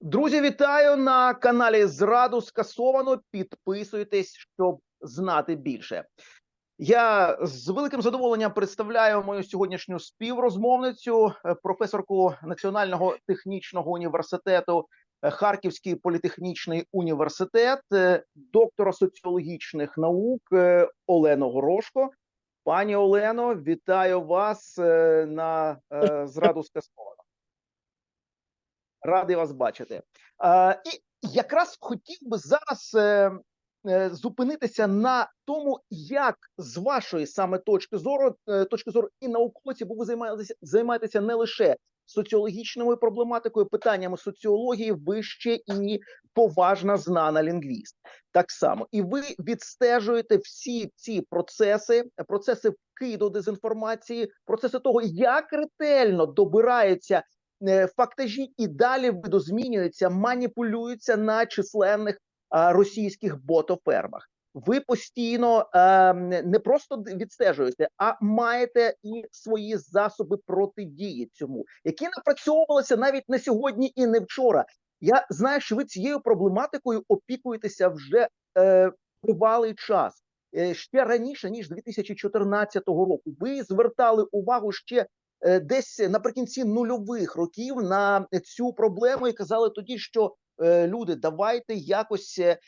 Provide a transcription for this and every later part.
Друзі, вітаю на каналі Зраду скасовано. Підписуйтесь, щоб знати більше. Я з великим задоволенням представляю мою сьогоднішню співрозмовницю, е, професорку Національного технічного університету е, Харківський політехнічний університет, е, доктора соціологічних наук Олену Горошко. Пані Олено, вітаю вас на зраду скасовано. Радий вас бачити. І якраз хотів би зараз е, е, зупинитися на тому, як з вашої саме точки зору, е, точки зору і науковці, бо ви займаєтеся займаєтеся не лише соціологічною проблематикою, питаннями соціології, ви ще і поважна знана лінгвіст. Так само, і ви відстежуєте всі ці процеси, процеси вкиду дезінформації, процеси того, як ретельно добираються е, фактажі і далі видозмінюються, маніпулюються на численних російських ботофермах. Ви постійно е, не просто відстежуєте, а маєте і свої засоби протидії цьому, які напрацьовувалися навіть не сьогодні і не вчора. Я знаю, що ви цією проблематикою опікуєтеся вже е, тривалий час. Е, ще раніше ніж 2014 року. Ви звертали увагу ще е, десь наприкінці нульових років на цю проблему і казали тоді, що е, люди, давайте якось е,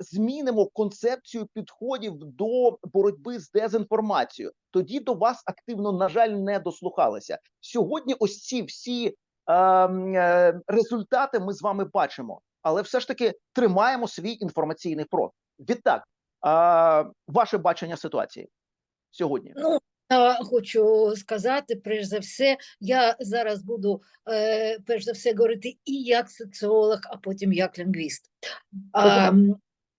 змінимо концепцію підходів до боротьби з дезінформацією. Тоді до вас активно, на жаль, не дослухалися. Сьогодні ось ці всі е, е, результати ми з вами бачимо, але все ж таки тримаємо свій інформаційний фронт. Відтак, а, ваше бачення ситуації сьогодні. Ну, хочу сказати, перш за все, я зараз буду е, перш за все говорити і як соціолог, а потім як лінгвіст.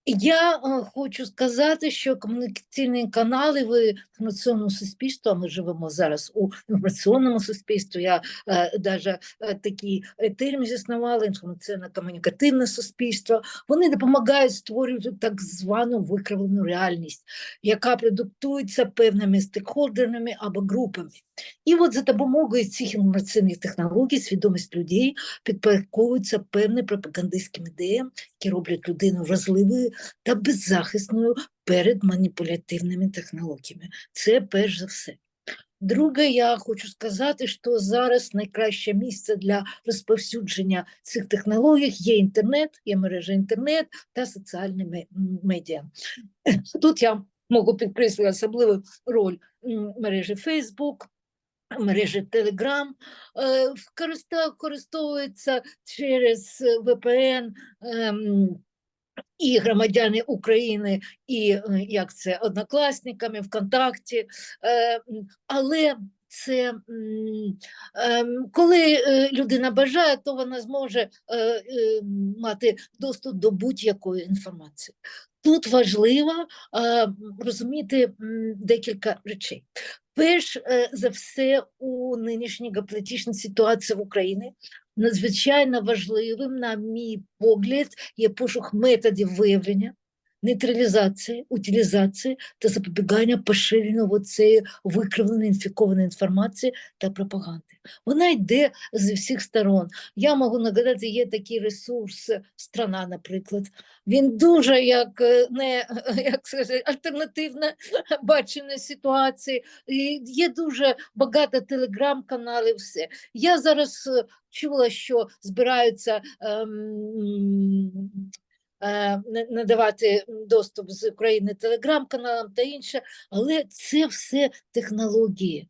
Я е, хочу сказати, що комунікаційні канали в інформаційному суспільстві, а ми живемо зараз у інформаційному суспільстві, я е, даже е, такий е, термін заснувала, інформаційно-комунікативне суспільство, вони допомагають створювати так звану викривлену реальність, яка продуктується певними стейкхолдерами або групами. І от за допомогою цих інформаційних технологій свідомість людей підпорядковується певним пропагандистським ідеям, які роблять людину вразливою та беззахисною перед маніпулятивними технологіями. Це перш за все. Друге, я хочу сказати, що зараз найкраще місце для розповсюдження цих технологій є інтернет, є мережа інтернет та соціальні медіа. Тут я можу підкреслити особливу роль мережі Facebook, мережі Telegram, е, використовується через е, VPN ем, і громадяни України, і е, як це однокласниками, ВКонтакті. Е, але це ем, коли е, людина бажає, то вона зможе е, е, мати доступ до будь-якої інформації. Тут важливо е, розуміти декілька речей. Перш е, за все, у нинішній геополітичній ситуації в Україні надзвичайно важливим, на мій погляд, є пошук методів виявлення, нейтралізації, утилізації та запобігання поширенню цієї викривленої інфікованої інформації та пропаганди. Вона йде з всіх сторон. Я можу нагадати, є такий ресурс страна, наприклад. Він дуже як е, не як сказати, альтернативне бачення ситуації. І є дуже багато телеграм-каналів. Все я зараз е, чула, що збираються. Ем, надавати доступ з України телеграм-каналам та інше, але це все технології.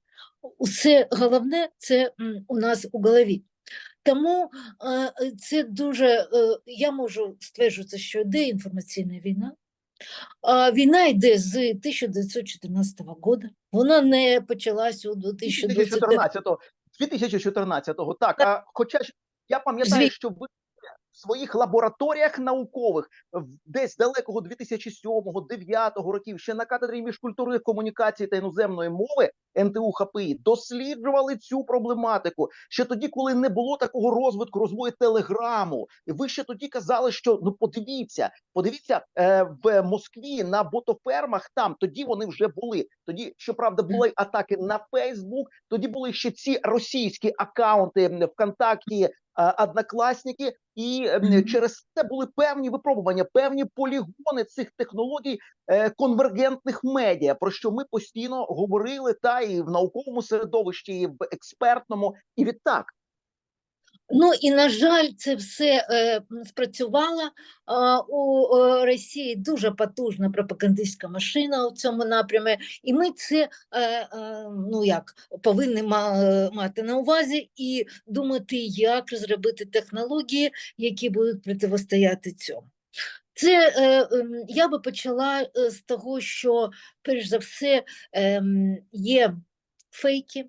Усе головне це у нас у голові. Тому е, це дуже, е, я можу стверджувати, що йде інформаційна війна. Війна йде з 1914 року. Вона не почалась у 2023 2014-го, 2014-го, так. А хоча ж я пам'ятаю, що ви в своїх лабораторіях наукових десь далекого 2007-2009 років ще на кафедрі міжкультурних комунікацій та іноземної мови НТУ ХПІ досліджували цю проблематику. Ще тоді, коли не було такого розвитку, розвою телеграму, і ви ще тоді казали, що ну подивіться, подивіться е, в Москві на ботофермах. Там тоді вони вже були. Тоді, щоправда, були атаки на Фейсбук. Тоді були ще ці російські акаунти ВКонтакті, однокласники, і ем, через це були певні випробування, певні полігони цих технологій е, конвергентних медіа, про що ми постійно говорили, та і в науковому середовищі, і в експертному, і відтак. Ну і на жаль, це все е, спрацювало. А, у е, Росії дуже потужна пропагандистська машина у цьому напрямі, і ми це е, е, ну як повинні е, мати на увазі і думати, як розробити технології, які будуть протистояти цьому. Це е, я би почала е, з того, що перш за все ем, є фейки,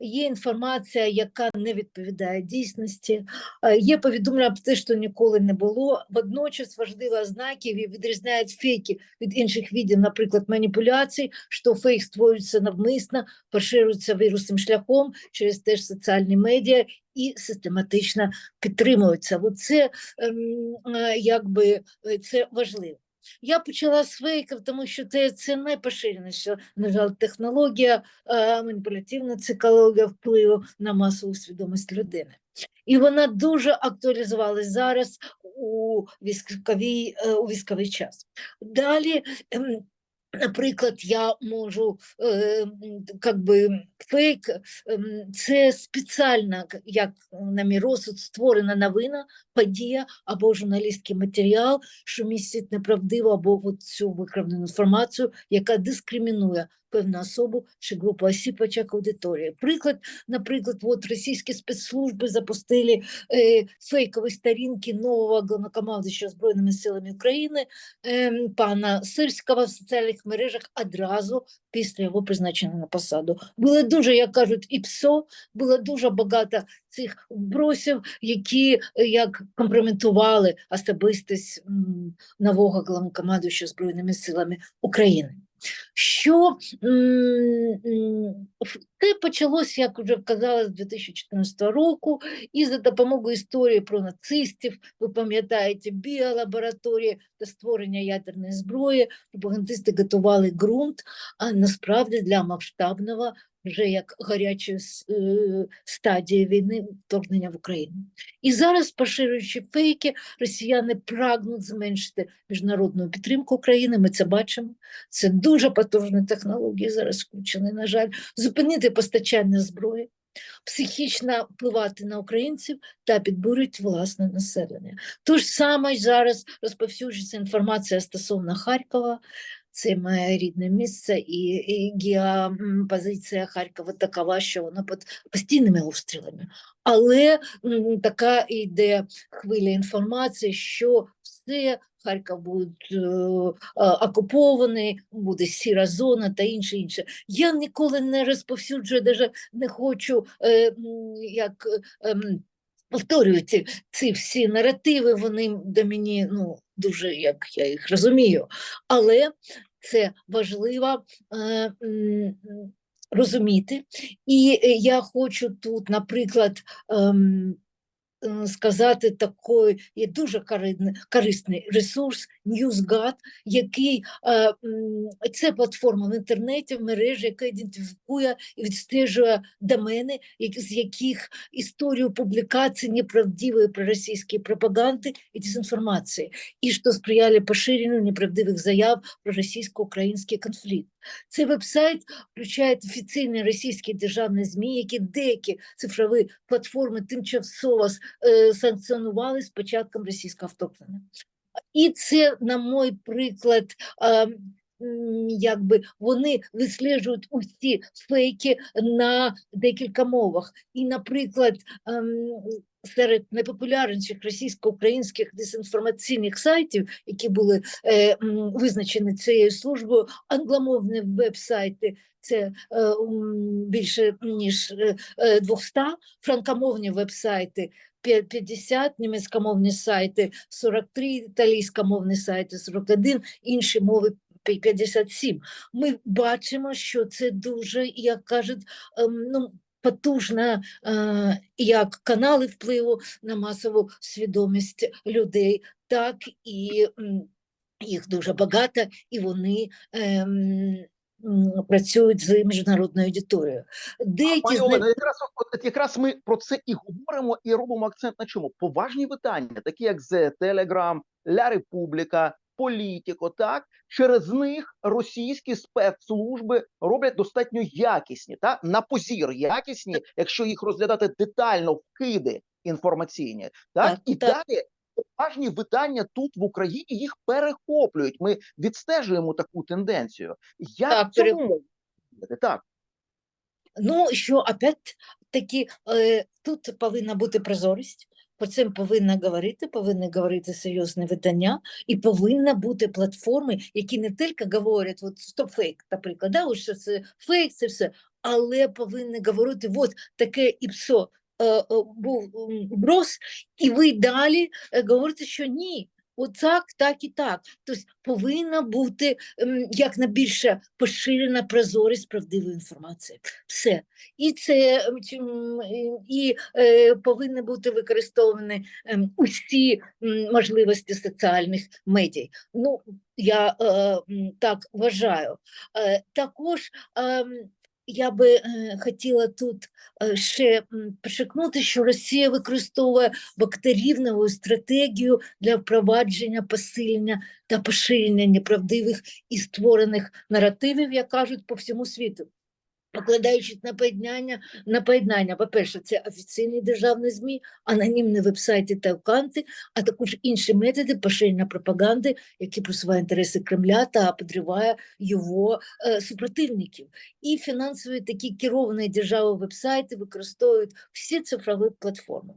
є інформація, яка не відповідає дійсності, е, є повідомлення про те, що ніколи не було. Водночас важливі ознаки ві- відрізняють фейки від інших видів, наприклад, маніпуляцій, що фейк створюється навмисно, поширюється вірусним шляхом через теж соціальні медіа і систематично підтримуються. Оце ем, е, якби е, це важливо. Я почала з фейків, тому що це, це найпоширеніша, на жаль, технологія, е, маніпулятивна психологія впливу на масову свідомість людини. І вона дуже актуалізувалась зараз у військовий, е, у військовий час. Далі, ем, наприклад, я можу е, как би, фейк, ем, це спеціально, як на мій розсуд, створена новина, подія або журналістський матеріал, що містить неправдиву або цю викривлену інформацію, яка дискримінує певну особу чи групу осіб очах аудиторії. Приклад, наприклад, от російські спецслужби запустили е, фейкові сторінки нового главнокомандуючого Збройними силами України ем, пана Сирського в соціальних мережах одразу після його призначення на посаду. Було дуже, як кажуть, і ПСО, було дуже багато цих вбросів, які е, як компрометували особистість нового главнокомандуючого Збройними силами України. Що це почалось, як вже казала, з 2014 року, і за допомогою історії про нацистів, ви пам'ятаєте, біолабораторії та створення ядерної зброї, пропагандисти готували ґрунт, а насправді для масштабного вже як гарячої е, стадії війни вторгнення в Україну. І зараз, поширюючи фейки, росіяни прагнуть зменшити міжнародну підтримку України. Ми це бачимо. Це дуже потужні технології зараз включені, на жаль, зупинити постачання зброї, психічно впливати на українців та підбурюють власне населення. Тож саме зараз розповсюджується інформація стосовно Харкова. Це моє рідне місце, і, геопозиція Харкова такова, що вона під постійними обстрілами. Але така йде хвиля інформації, що все Харків буде е, окупований, буде сіра зона та інше інше. Я ніколи не розповсюджую, навіть не хочу е, як. е, Повторюю ці, ці всі наративи, вони до мені ну, дуже як я їх розумію. Але це важливо е, розуміти. І е, я хочу тут, наприклад, ем, е, сказати такий є дуже корисний ресурс NewsGuard, який е, це платформа в інтернеті, в мережі, яка ідентифікує і відстежує домени, з яких історію публікацій неправдивої проросійської пропаганди і дезінформації, і що сприяли поширенню неправдивих заяв про російсько-український конфлікт. Цей веб-сайт включає офіційні російські державні ЗМІ, які деякі цифрові платформи тимчасово е, санкціонували з початком російського вторгнення. І це, на мой приклад, якби вони висліджують усі фейки на декілька мовах. І, наприклад, серед найпопулярніших російсько-українських дезінформаційних сайтів, які були е, визначені цією службою, англомовні веб-сайти. Це е, більше ніж е, е, 200, франкомовні веб-сайти 50, німецькомовні сайти 43, італійськомовні сайти 41, інші мови пі- 57. Ми бачимо, що це дуже, як кажуть, ем, ну, потужна е, як канали впливу на масову свідомість людей, так і їх дуже багато, і вони ем, працюють з міжнародною аудиторією. Деякі Пані з них Олено, якраз от, якраз ми про це і говоримо, і робимо акцент на чому? Поважні видання, такі як The Telegram, Ля Републіка, Політіко, так через них російські спецслужби роблять достатньо якісні, та на позір якісні, якщо їх розглядати детально вкиди інформаційні, так, Так, і так. далі. Поважні видання тут в Україні їх перехоплюють. Ми відстежуємо таку тенденцію. Як Так, цьому так? Ну, що опять-таки е, тут повинна бути прозорість, про це повинна говорити, повинні говорити серйозне видання, і повинна бути платформи, які не тільки говорять, от стоп фейк, наприклад, да, що це фейк, це все, але повинні говорити, от таке ІПСО е, е, був брос, і ви далі е, говорите, що ні. Отак, так і так. Тобто повинна бути як найбільше поширена прозорість правдивої інформації. Все. І це і е, повинні бути використовані ем, усі можливості соціальних медій. Ну, я е, так вважаю. Е, також ем, я би е, хотіла тут ще м, підчеркнути, що Росія використовує бактерівну стратегію для впровадження, посилення та поширення неправдивих і створених наративів, як кажуть, по всьому світу. Покладаючись на поєднання, на поєднання, по-перше, це офіційні державні ЗМІ, анонімні вебсайти та аккаунти, а також інші методи поширення пропаганди, які просувають інтереси Кремля та підриває його е, супротивників. І фінансові такі керовані державою вебсайти використовують всі цифрові платформи.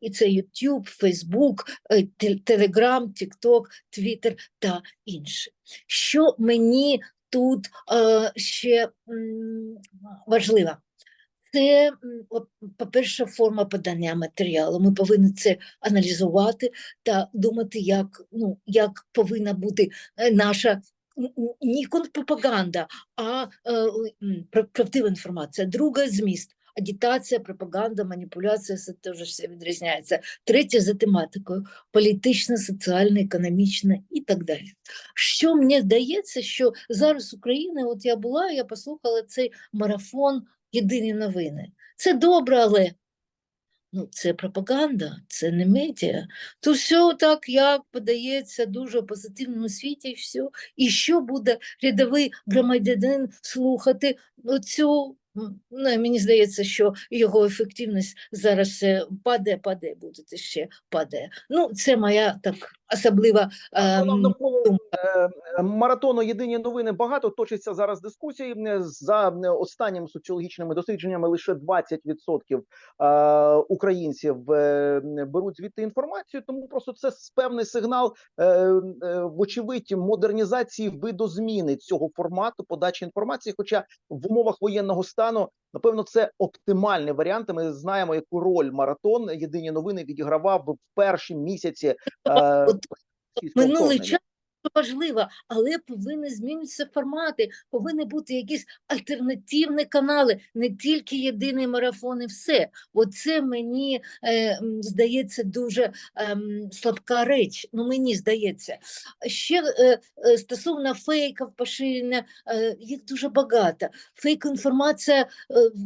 І це YouTube, Facebook, е, Telegram, TikTok, Twitter та інші. Що мені тут е, ще м, важлива. Це, по-перше, форма подання матеріалу. Ми повинні це аналізувати та думати, як, ну, як повинна бути е, наша не контрпропаганда, а е, правдива інформація. Друга зміст. Агітація, пропаганда, маніпуляція це теж все відрізняється. Третє за тематикою політична, соціальна, економічна і так далі. Що мені здається, що зараз Україна, от я була, я послухала цей марафон Єдині новини. Це добре, але ну, це пропаганда, це не медіа. То все так, як подається дуже позитивному світі, і все. І що буде рядовий громадянин слухати оцю. Ну, мені здається, що його ефективність зараз е, падає, падає, буде ще падає. Ну, це моя так особлива. Ем, е, маратону єдині новини багато точиться зараз дискусії. За останніми соціологічними дослідженнями лише 20% е, українців е, беруть звідти інформацію. Тому просто це певний сигнал, вочевидь, модернізації видозміни цього формату подачі інформації. Хоча в умовах воєнного стану, напевно, це оптимальний варіант. Ми знаємо, яку роль маратон єдині новини відігравав в перші місяці. е, Минулий час важливо, але повинні змінитися формати, повинні бути якісь альтернативні канали, не тільки єдиний марафон і все. Оце мені е, здається дуже ем, слабка реч. Ну мені здається. Ще е, е, стосовно фейків, поширення, е, їх дуже багато. Фейк-інформація е,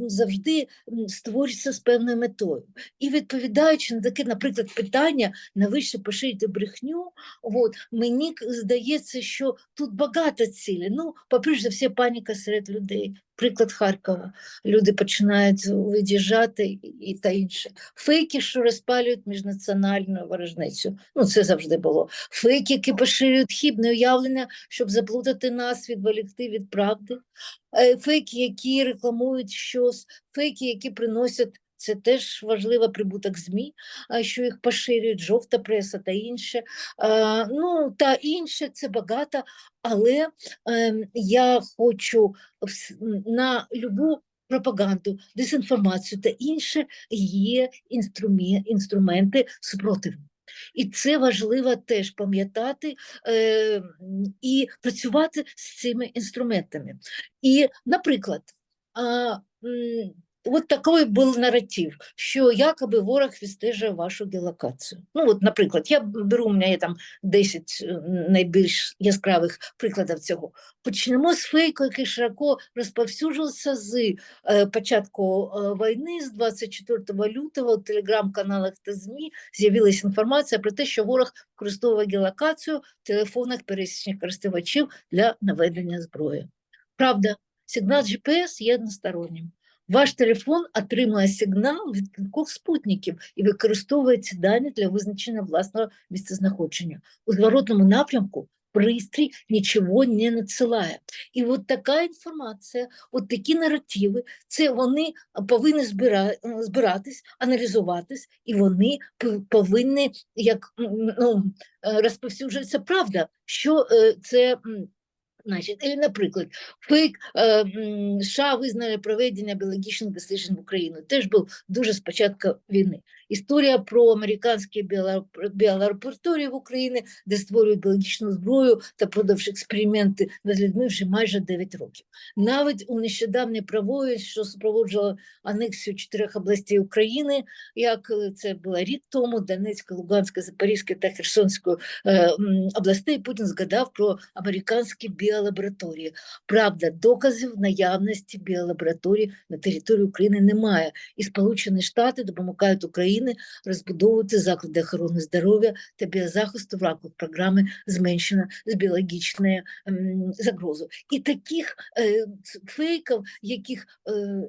завжди створюється з певною метою. І відповідаючи на таке, наприклад, питання, навіщо поширити брехню, От, мені здається, що тут багато цілей. Ну, по-перше, за все, паніка серед людей. Приклад Харкова. Люди починають від'їжджати і- та інше. Фейки, що розпалюють міжнаціональну ворожнечу. Ну, це завжди було. Фейки, які поширюють хібне уявлення, щоб заплутати нас, відволікти від правди. Е, Фейки, які рекламують щось, фейки, які приносять. Це теж важливий прибуток ЗМІ, що їх поширюють жовта преса та інше. Ну, та інше це багато, але ем, я хочу на любу пропаганду, дезінформацію та інше є інструменти супротиву. І це важливо теж пам'ятати е, і працювати з цими інструментами. І, наприклад, от такий був наратив, що якоби ворог відстежує вашу геолокацію. Ну, от, наприклад, я беру, у мене є там 10 е, найбільш яскравих прикладів цього. Почнемо з фейку, який широко розповсюджувався з початку війни, з 24 лютого, в телеграм-каналах та ЗМІ з'явилася інформація про те, що ворог використовує геолокацію в телефонах пересічних користувачів для наведення зброї. Правда, сигнал GPS є одностороннім. Ваш телефон отримує сигнал від кількох спутників і використовує ці дані для визначення власного місцезнаходження. У зворотному напрямку пристрій нічого не надсилає. І от така інформація, от такі наративи, це вони повинні збира, збиратись, аналізуватись, і вони повинні як ну, розповсюджуватися правда, що е, це. Значить, і, наприклад, фейк е, США визнали проведення біологічних досліджень в Україну. Теж був дуже з початку війни. Історія про американські біолаб- біолабораторії в Україні, де створюють біологічну зброю та продовж експерименти над людьми вже майже 9 років. Навіть у нещодавній правої, що супроводжувала анексію чотирьох областей України, як е, це було рік тому, Донецька, Луганська, Запорізька та Херсонської е, областей, Путін згадав про американські біолабораторії. Правда, доказів наявності біолабораторій на території України немає, і Сполучені Штати допомагають Україні розбудовувати заклади охорони здоров'я та біозахисту в рамках програми зменшення з біологічної ем, загрози. І таких е, фейків, яких е,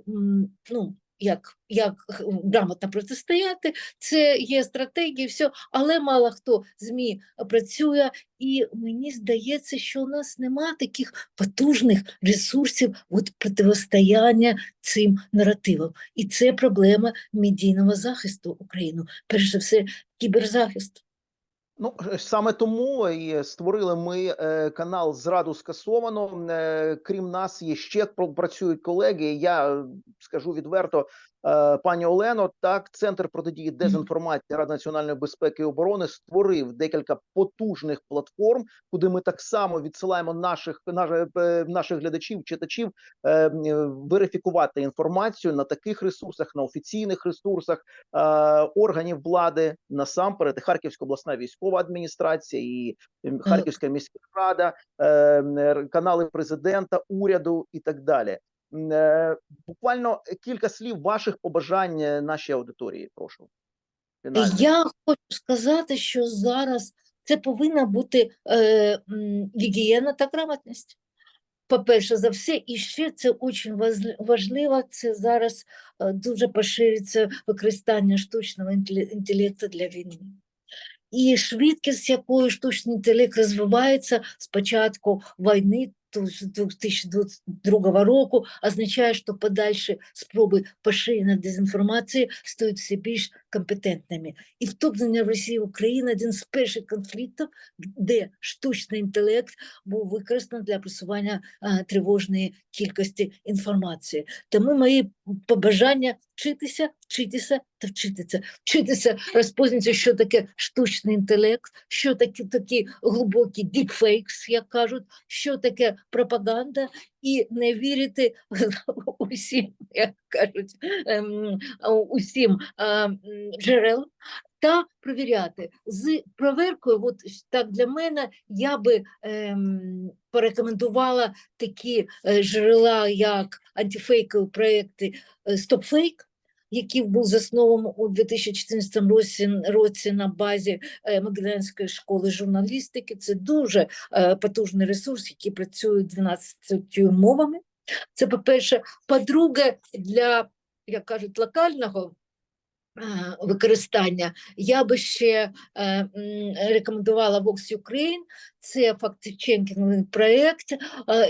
ну. Як, як грамотно протистояти, це є стратегія, все, але мало хто ЗМІ працює, і мені здається, що у нас нема таких потужних ресурсів от протистояння цим наративам. І це проблема медійного захисту України. Перш за все, кіберзахист. Ну е, саме тому і створили ми е, канал Зраду скасовано. Е, крім нас, є ще пр- працюють колеги. Я скажу відверто, пані Олено, так центр протидії дезінформації Ради національної безпеки і оборони створив декілька потужних платформ, куди ми так само відсилаємо наших наших, е, наших глядачів, читачів е, верифікувати інформацію на таких ресурсах, на офіційних ресурсах е, органів влади насамперед Харківська обласна військова адміністрація і Харківська міська рада, е, канали президента, уряду і так далі. Е, Буквально кілька слів ваших побажань е, нашій аудиторії. Прошу. Фінальних. Я хочу сказати, що зараз це повинна бути е, гігієна та грамотність. По-перше, за все, і ще це дуже важливо, це зараз е, дуже поширюється використання штучного інтелекту для війни. І швидкість, якою штучний інтелект розвивається з початку війни 2022 року, означає, що подальші спроби поширення дезінформації стають все більш компетентними. І вторгнення в Україну один з перших конфліктів, де штучний інтелект був використаний для просування тривожної кількості інформації. Тому мої побажання вчитися, вчитися та вчитися, вчитися розпознатися, що таке штучний інтелект, що таке такі глибокі deepfakes, як кажуть, що таке пропаганда, і не вірити усім, як кажуть, ем, усім ем, джерелам. Та провіряти з проверкою, от так для мене я би ем, порекомендувала такі е, джерела, як антифейкові проекти е, StopFake, який був заснований у 2014 році, році на базі е, Могилянської школи журналістики. Це дуже е, потужний ресурс, який працює 12 мовами. Це по-перше. По-друге, для, як кажуть, локального використання я би ще е, рекомендувала Vox Ukraine. Це фактчекінговий проєкт, е,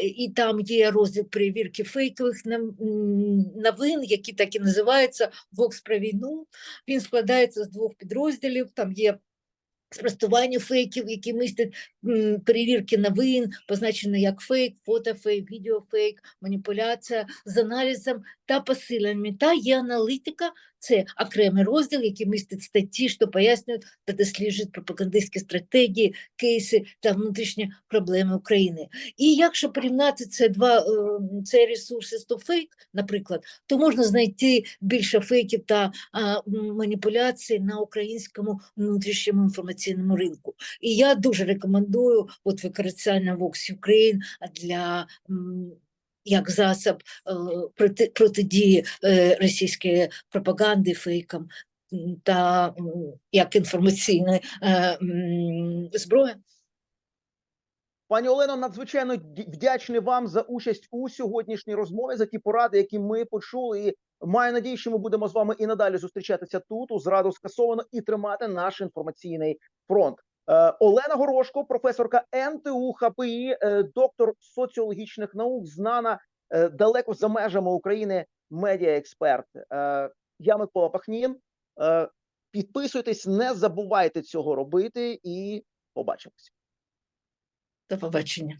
і там є розділ перевірки фейкових новин, які так і називаються Vox про війну. Він складається з двох підрозділів. Там є спростування фейків, які містять перевірки новин, позначені як фейк, фотофейк, відеофейк, маніпуляція з аналізом та посиленнями. Та є аналітика, це окремий розділ, який містить статті, що пояснюють та досліджують пропагандистські стратегії, кейси та внутрішні проблеми України. І якщо порівняти це два е, цей ресурси з фейк, наприклад, то можна знайти більше фейків та а, маніпуляцій на українському внутрішньому інформаційному ринку. І я дуже рекомендую от використання Vox Ukraine для як засіб е, проти, протидії е, російської пропаганди, фейкам та як інформаційна е, зброя. Пані Олено, надзвичайно вдячний вам за участь у сьогоднішній розмові, за ті поради, які ми почули. І маю надію, що ми будемо з вами і надалі зустрічатися тут. У зраду скасовано і тримати наш інформаційний фронт. Е, Олена Горошко, професорка НТУ ХПІ, е, доктор соціологічних наук, знана е, далеко за межами України медіаексперт. Я Микола Пахнін. Підписуйтесь, не забувайте цього робити, і побачимось. До побачення.